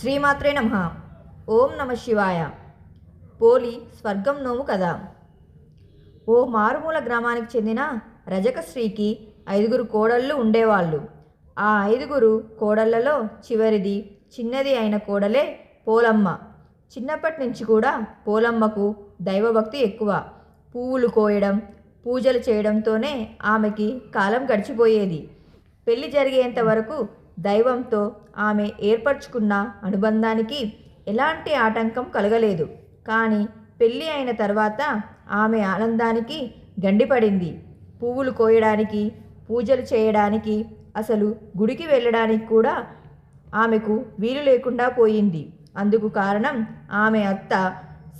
శ్రీమాత్రే నమ. ఓం నమ శివాయ. పోలి స్వర్గం నోము కదా. ఓ మారుమూల గ్రామానికి చెందిన రజక ఐదుగురు కోడళ్ళు ఉండేవాళ్ళు. ఆ ఐదుగురు కోడళ్ళలో చివరిది చిన్నది అయిన కోడలే పోలమ్మ. చిన్నప్పటి నుంచి కూడా పోలమ్మకు దైవభక్తి ఎక్కువ. పువ్వులు కోయడం పూజలు చేయడంతోనే ఆమెకి కాలం గడిచిపోయేది. పెళ్ళి జరిగేంత వరకు దైవంతో ఆమె ఏర్పరచుకున్న అనుబంధానికి ఎలాంటి ఆటంకం కలగలేదు. కానీ పెళ్ళి అయిన తర్వాత ఆమె ఆనందానికి గండిపడింది. పువ్వులు కోయడానికి పూజలు చేయడానికి అసలు గుడికి వెళ్ళడానికి కూడా ఆమెకు వీలు లేకుండా పోయింది. అందుకు కారణం ఆమె అత్త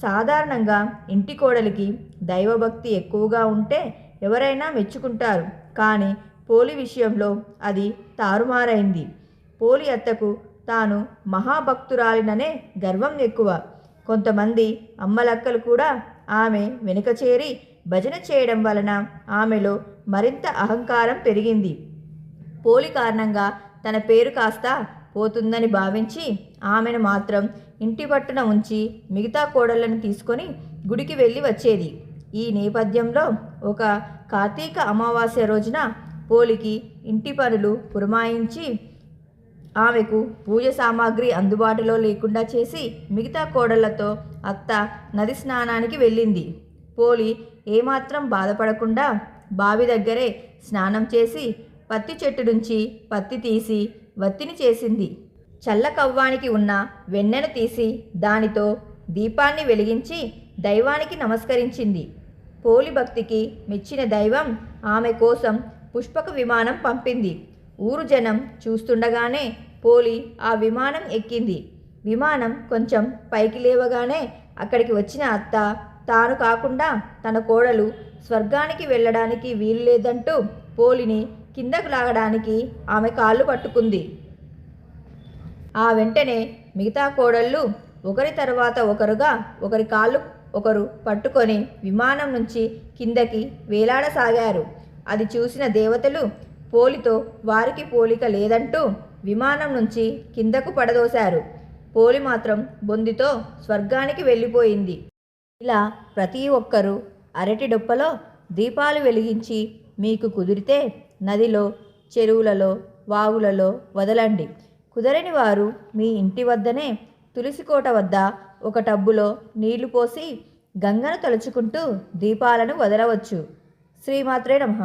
సాధారణంగా ఇంటి కోడలికి దైవభక్తి ఎక్కువగా ఉంటే ఎవరైనా మెచ్చుకుంటారు. కానీ పోలి విషయంలో అది తారుమారైంది. పోలి అత్తకు తాను మహాభక్తురాలిననే గర్వం ఎక్కువ. కొంతమంది అమ్మలక్కలు కూడా ఆమె వెనుక చేరి భజన చేయడం వలన ఆమెలో మరింత అహంకారం పెరిగింది. పోలి కారణంగా తన పేరు కాస్త పోతుందని భావించి ఆమెను మాత్రం ఇంటి పట్టున ఉంచి మిగతా కోడళ్ళను తీసుకొని గుడికి వెళ్ళి వచ్చేది. ఈ నేపథ్యంలో ఒక కార్తీక అమావాస్య రోజున పోలికి ఇంటి పనులు పురమాయించి ఆమెకు పూజ సామాగ్రి అందుబాటులో లేకుండా చేసి మిగతా కోడళ్ళతో అత్త నది స్నానానికి వెళ్ళింది. పోలి ఏమాత్రం బాధపడకుండా బావి దగ్గరే స్నానం చేసి పత్తి చెట్టు నుంచి పత్తి తీసి వత్తిని చేసింది. చల్ల కవ్వానికి ఉన్న వెన్నెను తీసి దానితో దీపాన్ని వెలిగించి దైవానికి నమస్కరించింది. పోలి భక్తికి మెచ్చిన దైవం ఆమె కోసం పుష్పక విమానం పంపింది. ఊరు జనం చూస్తుండగానే పోలి ఆ విమానం ఎక్కింది. విమానం కొంచెం పైకి లేవగానే అక్కడికి వచ్చిన అత్త తాను కాకుండా తన కోడలు స్వర్గానికి వెళ్ళడానికి వీలు లేదంటూ పోలిని కిందకు లాగడానికి ఆమె కాళ్ళు పట్టుకుంది. ఆ వెంటనే మిగతా కోడళ్ళు ఒకరి తర్వాత ఒకరుగా ఒకరి కాళ్ళు ఒకరు పట్టుకొని విమానం నుంచి కిందకి వేలాడసాగారు. అది చూసిన దేవతలు పోలితో వారికి పోలిక లేదంటూ విమానం నుంచి కిందకు పడదోశారు. పోలి మాత్రం బొందితో స్వర్గానికి వెళ్ళిపోయింది. ఇలా ప్రతి ఒక్కరూ అరటి డొప్పలో దీపాలు వెలిగించి మీకు కుదిరితే నదిలో చెరువులలో వాగులలో వదలండి. కుదరని వారు మీ ఇంటి వద్దనే తులసికోట వద్ద ఒక టబ్బులో నీళ్ళు పోసి గంగను తలుచుకుంటూ దీపాలను వదలవచ్చు. శ్రీమాత్రే నమః.